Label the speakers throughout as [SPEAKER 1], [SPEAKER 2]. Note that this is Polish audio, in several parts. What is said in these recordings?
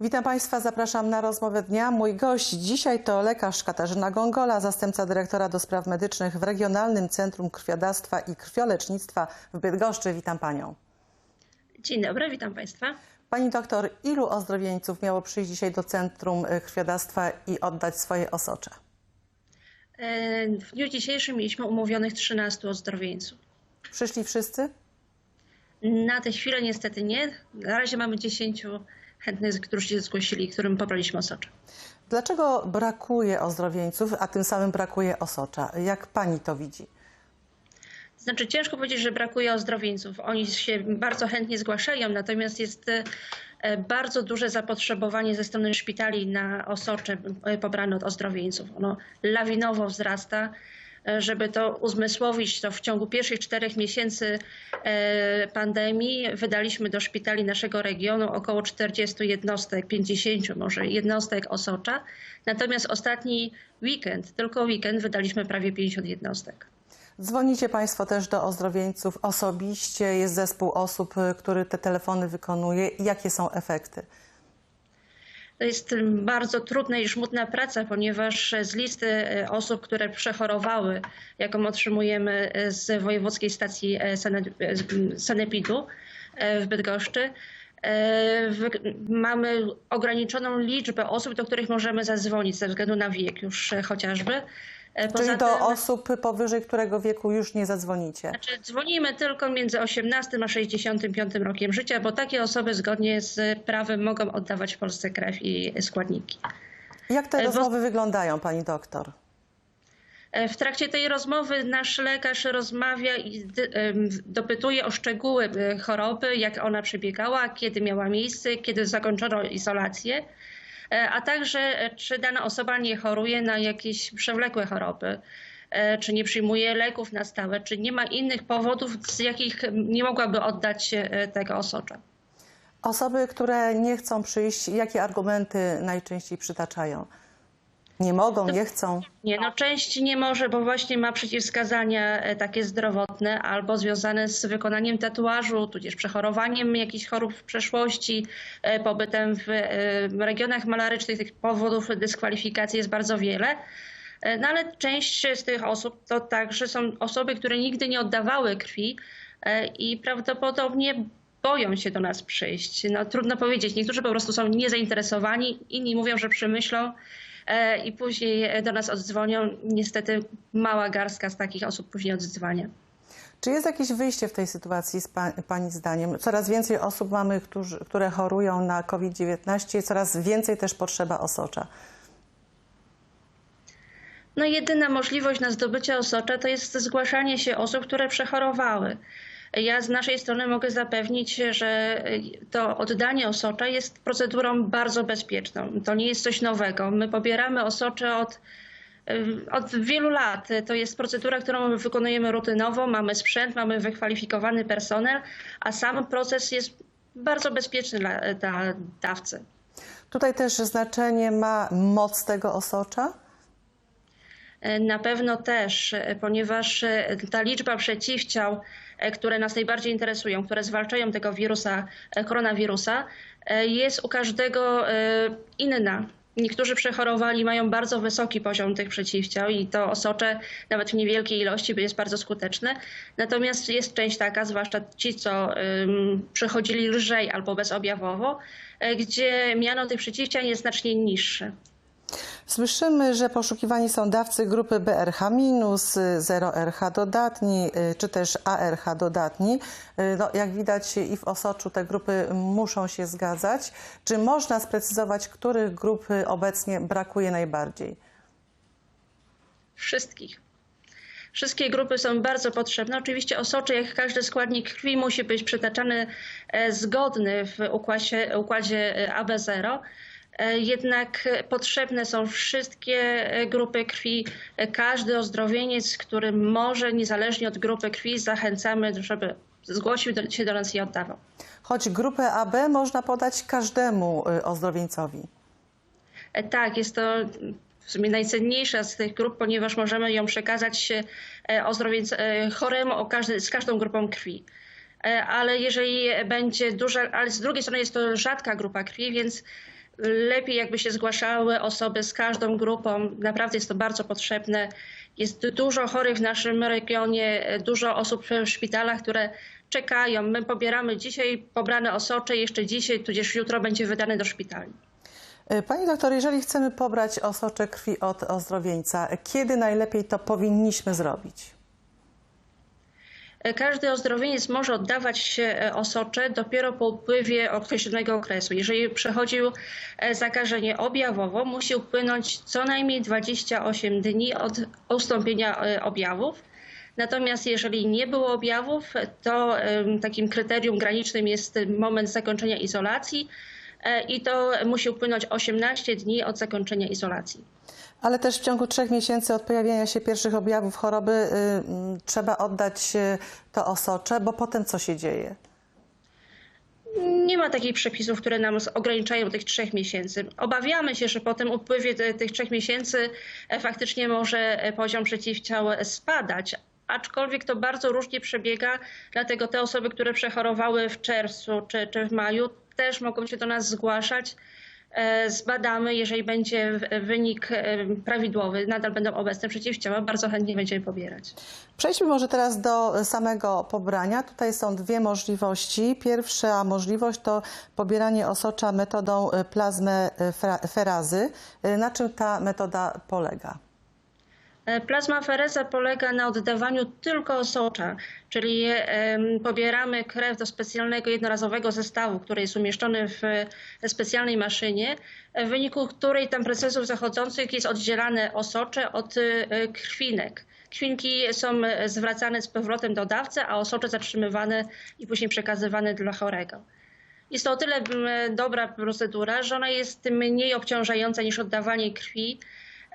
[SPEAKER 1] Witam Państwa, zapraszam na rozmowę dnia. Mój gość dzisiaj to lekarz Katarzyna Gongola, zastępca dyrektora do spraw medycznych w Regionalnym Centrum Krwiodawstwa i Krwiolecznictwa w Bydgoszczy. Witam Panią.
[SPEAKER 2] Dzień dobry, witam Państwa.
[SPEAKER 1] Pani doktor, ilu ozdrowieńców miało przyjść dzisiaj do Centrum Krwiodawstwa i oddać swoje osocze?
[SPEAKER 2] E, W dniu dzisiejszym mieliśmy umówionych 13 ozdrowieńców.
[SPEAKER 1] Przyszli wszyscy?
[SPEAKER 2] Na tę chwilę niestety nie. Na razie mamy 10 chętnych, którzy się zgłosili, którym pobraliśmy osocze.
[SPEAKER 1] Dlaczego brakuje ozdrowieńców, a tym samym brakuje osocza? Jak Pani to widzi?
[SPEAKER 2] Znaczy ciężko powiedzieć, że brakuje ozdrowieńców. Oni się bardzo chętnie zgłaszają, natomiast jest e, bardzo duże zapotrzebowanie ze strony szpitali na osocze e, pobrane od ozdrowieńców. Ono lawinowo wzrasta. E, Żeby to uzmysłowić, to w ciągu pierwszych czterech miesięcy pandemii wydaliśmy do szpitali naszego regionu około 40 jednostek, 50 może jednostek osocza. Natomiast ostatni weekend, tylko weekend, wydaliśmy prawie 50 jednostek.
[SPEAKER 1] Dzwonicie Państwo też do ozdrowieńców osobiście, jest zespół osób, y, który te telefony wykonuje. Jakie są efekty?
[SPEAKER 2] To jest bardzo trudna i żmudna praca, ponieważ z listy e, osób, które przechorowały, jaką otrzymujemy e, z Wojewódzkiej Stacji Sane- Sanepidu w Bydgoszczy, mamy ograniczoną liczbę osób, do których możemy zadzwonić ze względu na wiek już chociażby. E,
[SPEAKER 1] Czyli do
[SPEAKER 2] tym-
[SPEAKER 1] osób powyżej którego wieku już nie zadzwonicie.
[SPEAKER 2] Znaczy, dzwonimy tylko między 18 a 65 rokiem życia, bo takie osoby zgodnie z prawem mogą oddawać w Polsce krew i składniki.
[SPEAKER 1] Jak te
[SPEAKER 2] E, bo-
[SPEAKER 1] rozmowy wyglądają, pani doktor?
[SPEAKER 2] E, W trakcie tej rozmowy nasz lekarz rozmawia i dopytuje o szczegóły choroby, jak ona przebiegała, kiedy miała miejsce, kiedy zakończono izolację, a także e, czy dana osoba nie choruje na jakieś przewlekłe choroby, e, czy nie przyjmuje leków na stałe, czy nie ma innych powodów, z jakich nie mogłaby oddać e, tego osocza.
[SPEAKER 1] Osoby, które nie chcą przyjść, jakie argumenty najczęściej przytaczają? Nie mogą, nie chcą.
[SPEAKER 2] Nie, no część nie może, bo właśnie ma przeciwwskazania e, takie zdrowotne albo związane z wykonaniem tatuażu, tudzież przechorowaniem jakichś chorób w przeszłości, e, pobytem w e, regionach malarycznych. Tych powodów dyskwalifikacji jest bardzo wiele. No ale część z tych osób to także są osoby, które nigdy nie oddawały krwi i prawdopodobnie boją się do nas przyjść. No, trudno powiedzieć. Niektórzy po prostu są niezainteresowani, inni mówią, że przemyślą i później do nas oddzwonią. Niestety mała garstka z takich osób później oddzwania.
[SPEAKER 1] Czy jest jakieś wyjście w tej sytuacji z pa, Pani zdaniem? Coraz więcej osób mamy, którzy, które chorują na COVID-19, coraz więcej też potrzeba osocza.
[SPEAKER 2] No jedyna możliwość na zdobycie osocza to jest zgłaszanie się osób, które przechorowały. Ja z naszej strony mogę zapewnić, że to oddanie osocza jest procedurą bardzo bezpieczną. To nie jest coś nowego. My pobieramy osocze od, od wielu lat. To jest procedura, którą wykonujemy rutynowo. Mamy sprzęt, mamy wykwalifikowany personel, a sam proces jest bardzo bezpieczny dla, dla dawcy.
[SPEAKER 1] Tutaj też znaczenie ma moc tego osocza?
[SPEAKER 2] Na pewno też, ponieważ ta liczba przeciwciał, które nas najbardziej interesują, które zwalczają tego wirusa, koronawirusa, jest u każdego inna. Niektórzy przechorowali, mają bardzo wysoki poziom tych przeciwciał i to osocze nawet w niewielkiej ilości jest bardzo skuteczne. Natomiast jest część taka, zwłaszcza ci, co um, przechodzili lżej albo bezobjawowo, gdzie miano tych przeciwciał jest znacznie niższe.
[SPEAKER 1] Słyszymy, że poszukiwani są dawcy grupy BRH-, 0RH dodatni, y, czy też ARH dodatni. Y, No, jak widać i w osoczu te grupy muszą się zgadzać. Czy można sprecyzować, których grup obecnie brakuje najbardziej?
[SPEAKER 2] Wszystkich. Wszystkie grupy są bardzo potrzebne. Oczywiście osocze, jak każdy składnik krwi, musi być przytaczany e, zgodny w układzie, układzie e, AB0. E, Jednak potrzebne są wszystkie e, grupy krwi. E, Każdy ozdrowieniec, który może, niezależnie od grupy krwi, zachęcamy, żeby zgłosił się do nas i oddawał.
[SPEAKER 1] Choć grupę AB można podać każdemu y, ozdrowieńcowi.
[SPEAKER 2] Tak, jest to w sumie najcenniejsza z tych grup, ponieważ możemy ją przekazać ozdrowieńc- choremu o każdy, z każdą grupą krwi. Ale jeżeli będzie duża, ale z drugiej strony jest to rzadka grupa krwi, więc lepiej jakby się zgłaszały osoby z każdą grupą. Naprawdę jest to bardzo potrzebne. Jest dużo chorych w naszym regionie, e, dużo osób w szpitalach, które czekają. My pobieramy dzisiaj pobrane osocze, jeszcze dzisiaj, tudzież jutro będzie wydane do szpitali.
[SPEAKER 1] Y, Pani doktor, jeżeli chcemy pobrać osocze krwi od ozdrowieńca, kiedy najlepiej to powinniśmy zrobić?
[SPEAKER 2] Każdy ozdrowieniec może oddawać e, osocze dopiero po upływie określonego okresu. Jeżeli przechodził e, zakażenie objawowo, musi upłynąć co najmniej 28 dni od ustąpienia e, objawów. Natomiast jeżeli nie było objawów, to takim kryterium granicznym jest moment zakończenia izolacji i to musi upłynąć 18 dni od zakończenia izolacji.
[SPEAKER 1] Ale też w ciągu trzech miesięcy od pojawienia się pierwszych objawów choroby y, mm, trzeba oddać y, to osocze, bo potem co się dzieje?
[SPEAKER 2] Nie ma takich przepisów, które nam ograniczają tych trzech miesięcy. Obawiamy się, że po tym upływie tych trzech miesięcy e, faktycznie może e, poziom przeciwciał spadać. Aczkolwiek to bardzo różnie przebiega, dlatego te osoby, które przechorowały w czerwcu czy, czy w maju, też mogą się do nas zgłaszać. E, Zbadamy, jeżeli będzie wynik e, prawidłowy, nadal będą obecne przeciwciała, bardzo chętnie będziemy pobierać.
[SPEAKER 1] Przejdźmy może teraz do samego pobrania. Tutaj są dwie możliwości. Pierwsza możliwość to pobieranie osocza metodą y, plazmoferazy. Y, Na czym ta metoda polega?
[SPEAKER 2] E, Plazmafereza polega na oddawaniu tylko osocza, czyli pobieramy krew do specjalnego jednorazowego zestawu, który jest umieszczony w e, specjalnej maszynie, w wyniku której tam procesów zachodzących jest oddzielane osocze od e, krwinek. Krwinki są zwracane z powrotem do dawcy, a osocze zatrzymywane i później przekazywane dla chorego. Jest to o tyle dobra procedura, że ona jest mniej obciążająca niż oddawanie krwi.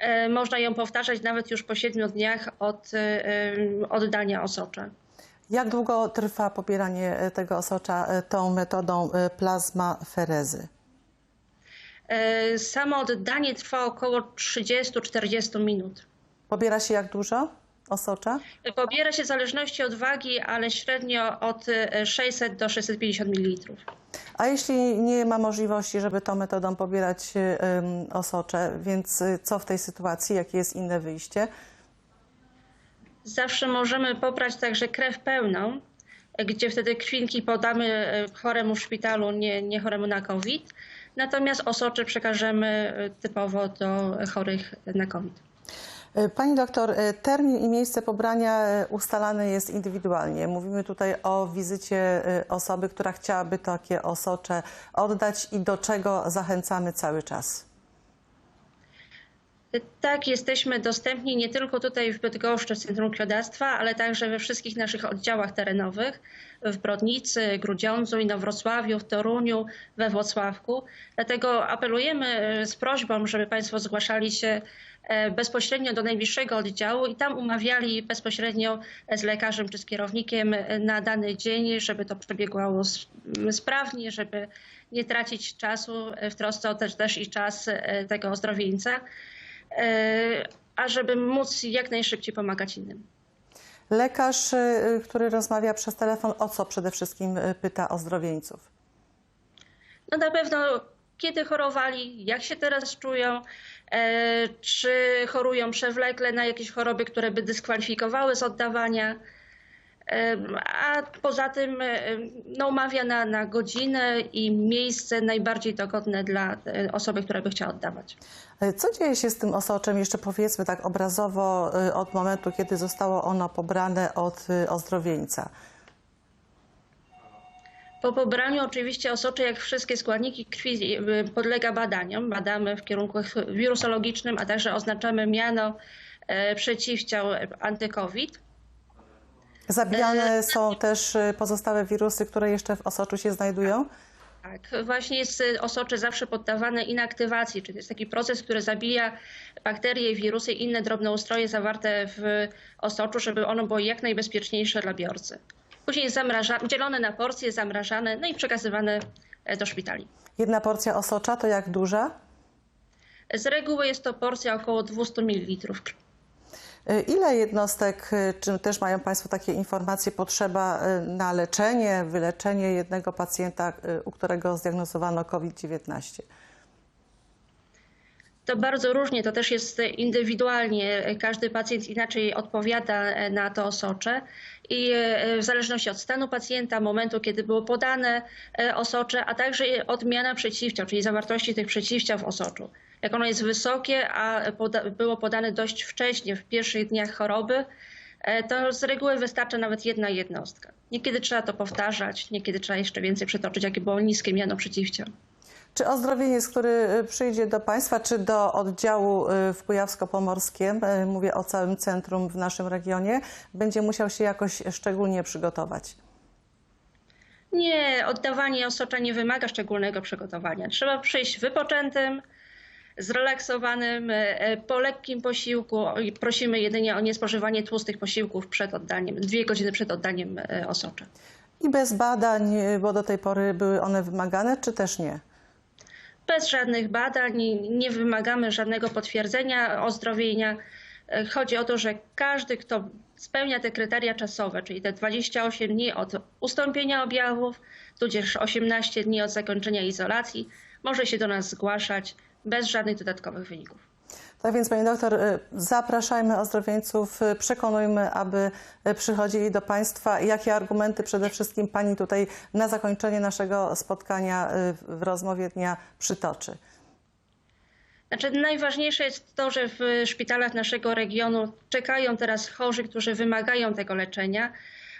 [SPEAKER 2] E, Można ją powtarzać nawet już po siedmiu dniach od e, em, oddania osocza.
[SPEAKER 1] Jak długo trwa pobieranie tego osocza tą metodą plazmaferezy?
[SPEAKER 2] E, Samo oddanie trwa około 30-40 minut.
[SPEAKER 1] Pobiera się jak dużo osocza?
[SPEAKER 2] Pobiera się w zależności od wagi, ale średnio od e, 600 do 650 ml.
[SPEAKER 1] A jeśli nie ma możliwości, żeby tą metodą pobierać y, osocze, więc y, co w tej sytuacji, jakie jest inne wyjście?
[SPEAKER 2] Zawsze możemy pobrać także krew pełną, gdzie wtedy krwinki podamy e, choremu w szpitalu, nie, nie choremu na COVID. Natomiast osocze przekażemy typowo do chorych na COVID.
[SPEAKER 1] Y, Pani doktor, y, termin i miejsce pobrania y, ustalane jest indywidualnie. Mówimy tutaj o wizycie osoby, która chciałaby takie osocze oddać i do czego zachęcamy cały czas.
[SPEAKER 2] Tak, jesteśmy dostępni nie tylko tutaj w Bydgoszczy, w Centrum Krwiodawstwa, ale także we wszystkich naszych oddziałach terenowych w Brodnicy, Grudziądzu, Inowrocławiu, w Toruniu, we Włocławku. Dlatego apelujemy e, z prośbą, żeby Państwo zgłaszali się e, bezpośrednio do najbliższego oddziału i tam umawiali bezpośrednio z lekarzem czy z kierownikiem e, na dany dzień, żeby to przebiegło s- sprawnie, żeby nie tracić czasu w trosce o też, też i czas e, tego ozdrowieńca. E, a żeby móc jak najszybciej pomagać innym.
[SPEAKER 1] Lekarz, który rozmawia przez telefon, o co przede wszystkim pyta ozdrowieńców?
[SPEAKER 2] No na pewno kiedy chorowali, jak się teraz czują, e, czy chorują przewlekle na jakieś choroby, które by dyskwalifikowały z oddawania. E, A poza tym e, no, umawia na, na godzinę i miejsce najbardziej dogodne dla osoby, która by chciała oddawać.
[SPEAKER 1] Co dzieje się z tym osoczem, jeszcze powiedzmy tak obrazowo, od momentu, kiedy zostało ono pobrane od ozdrowieńca?
[SPEAKER 2] Po pobraniu oczywiście osocze, jak wszystkie składniki krwi, y, podlega badaniom. Badamy w kierunku wirusologicznym, a także oznaczamy miano e, przeciwciał anty-COVID.
[SPEAKER 1] Zabijane są też y, pozostałe wirusy, które jeszcze w osoczu się znajdują?
[SPEAKER 2] Tak, właśnie jest y, osocze zawsze poddawane inaktywacji, czyli to jest taki proces, który zabija bakterie, wirusy i inne drobnoustroje zawarte w osoczu, żeby ono było jak najbezpieczniejsze dla biorcy. Później jest zamraża- dzielone na porcje, zamrażane, no i przekazywane e, do szpitali.
[SPEAKER 1] Jedna porcja osocza to jak duża?
[SPEAKER 2] Z reguły jest to porcja około 200 ml.
[SPEAKER 1] Y, Ile jednostek, y, czy też mają Państwo takie informacje, potrzeba na leczenie, wyleczenie jednego pacjenta, u którego zdiagnozowano COVID-19?
[SPEAKER 2] To bardzo różnie, to też jest indywidualnie. Każdy pacjent inaczej odpowiada na to osocze i e, w zależności od stanu pacjenta, momentu, kiedy było podane e, osocze, a także odmiana przeciwciał, czyli zawartości tych przeciwciał w osoczu. Jak ono jest wysokie, a poda było podane dość wcześnie, w pierwszych dniach choroby, e, to z reguły wystarcza nawet jedna jednostka. Niekiedy trzeba to powtarzać, niekiedy trzeba jeszcze więcej przytoczyć, jakie było niskie miano przeciwciał.
[SPEAKER 1] Czy ozdrowieniec, który y, przyjdzie do Państwa, czy do oddziału y, w Kujawsko-Pomorskiem, y, mówię o całym centrum w naszym regionie, będzie musiał się jakoś szczególnie przygotować?
[SPEAKER 2] Nie, oddawanie osocza nie wymaga szczególnego przygotowania. Trzeba przyjść wypoczętym, zrelaksowanym, po lekkim posiłku. I Prosimy jedynie o niespożywanie tłustych posiłków przed oddaniem, dwie godziny przed oddaniem osocza.
[SPEAKER 1] I bez badań, bo do tej pory były one wymagane, czy też nie?
[SPEAKER 2] Bez żadnych badań, nie wymagamy żadnego potwierdzenia ozdrowienia. E, Chodzi o to, że każdy, kto spełnia te kryteria czasowe, czyli te 28 dni od ustąpienia objawów, tudzież 18 dni od zakończenia izolacji, może się do nas zgłaszać bez żadnych dodatkowych wyników.
[SPEAKER 1] Tak więc, Pani doktor, y, zapraszajmy ozdrowieńców, y, przekonujmy, aby y, przychodzili do Państwa. Jakie argumenty przede wszystkim Pani tutaj na zakończenie naszego spotkania w rozmowie dnia przytoczy?
[SPEAKER 2] Znaczy, najważniejsze jest to, że w szpitalach naszego regionu czekają teraz chorzy, którzy wymagają tego leczenia,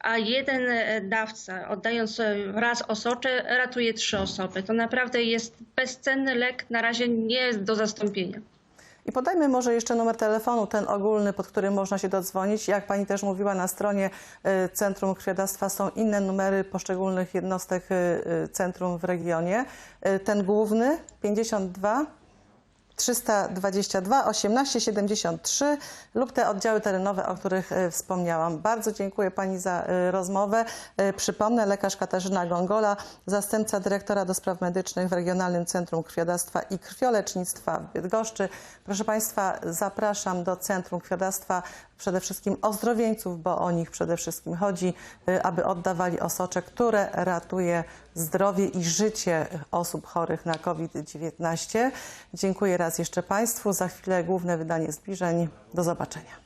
[SPEAKER 2] a jeden e, dawca, oddając e, raz osocze, ratuje trzy osoby. To naprawdę jest bezcenny lek, na razie nie do zastąpienia.
[SPEAKER 1] I podajmy może jeszcze numer telefonu, ten ogólny, pod którym można się dodzwonić. Jak Pani też mówiła, na stronie y, Centrum Krwiodawstwa są inne numery poszczególnych jednostek y, y, centrum w regionie. Ten główny 52 322 1873 lub te oddziały terenowe, o których y, wspomniałam. Bardzo dziękuję Pani za y, rozmowę. Y, Przypomnę, lekarz Katarzyna Gongola, zastępca dyrektora do spraw medycznych w Regionalnym Centrum Krwiodawstwa i Krwiolecznictwa w Bydgoszczy. Proszę Państwa, zapraszam do Centrum Krwiodawstwa przede wszystkim ozdrowieńców, bo o nich przede wszystkim chodzi, y, aby oddawali osocze, które ratuje zdrowie i życie osób chorych na COVID-19. Dziękuję raz jeszcze Państwu. Za chwilę główne wydanie zbliżeń. Do zobaczenia.